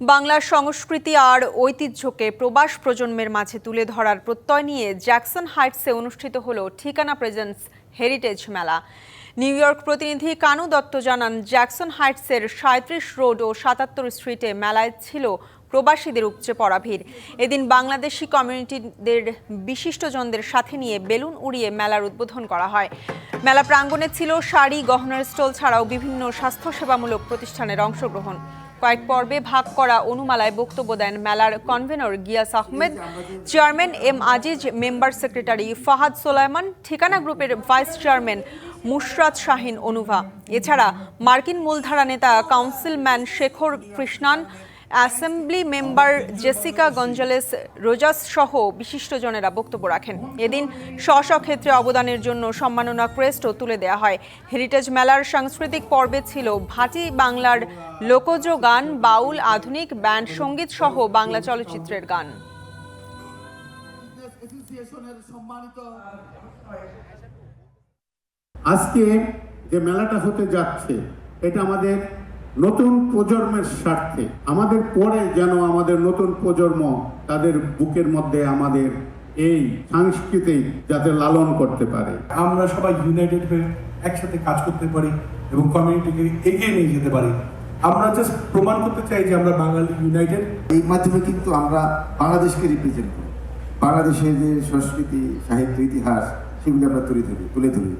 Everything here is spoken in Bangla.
বাংলার সংস্কৃতি আর ঐতিহ্যকে প্রবাস প্রজন্মের মাঝে তুলে ধরার প্রত্যয় নিয়ে জ্যাকসন হাইটসে অনুষ্ঠিত হলো ঠিকানা প্রেজেন্স হেরিটেজ মেলা। নিউ ইয়র্ক প্রতিনিধি কানু দত্ত জানান, জ্যাকসন হাইটসের সাঁত্রিশ রোড ও সাতাত্তর স্ট্রিটে মেলায় ছিল প্রবাসীদের উপচে পড়া ভিড়। এদিন বাংলাদেশি কমিউনিটিদের বিশিষ্টজনদের সাথে নিয়ে বেলুন উড়িয়ে মেলার উদ্বোধন করা হয়। মেলা প্রাঙ্গণে ছিল শাড়ি, গহনার স্টল ছাড়াও বিভিন্ন স্বাস্থ্যসেবামূলক প্রতিষ্ঠানের অংশগ্রহণ। কয়েক পর্বে ভাগ করা অনুমালায় বক্তব্য দেন মেলার convener Gias Ahmed, chairman M Aziz, member secretary Fahad Solaiman Thikana গ্রুপের ভাইস চেয়ারম্যান মুশরাত শাহিন অনুভা। এছাড়া মার্কিন মূলধারা নেতা councilman Shekhar Krishnan assembly member Jessica Gonzalez Rojas সহ বিশিষ্টজনেরা বক্তব্য রাখেন। এদিন স্ব ক্ষেত্রে অবদানের জন্য সম্মাননা ক্রেস্টও তুলে দেওয়া হয়। হেরিটেজ মেলার সাংস্কৃতিক পর্বে ছিল ভাটি বাংলার লোকজ গান, বাউল, আধুনিক, ব্যান্ড, সংগীত সহ বাংলা চলচ্চিত্রের গান। আজকে যে মেলাটা হতে যাচ্ছে, এটা আমাদের নতুন প্রজন্মের স্বার্থে আমাদের পরে যেন আমাদের নতুন প্রজন্ম তাদের বুকের মধ্যে আমাদের এই সাংস্কৃতিক যাতে লালন করতে পারে। আমরা সবাই ইউনাইটেড হয়ে একসাথে কাজ করতে পারি এবং কমিউনিটিকে এগিয়ে নিয়ে যেতে পারি। আমরা জাস্ট প্রমাণ করতে চাই যে আমরা বাঙালি ইউনাইটেড এই মাধ্যমে কিন্তু আমরা বাংলাদেশকে রিপ্রেজেন্ট করি। বাংলাদেশের যে সংস্কৃতি সাহিত্য ইতিহাস সেগুলি আমরা তুলে ধরি তুলে ধরি।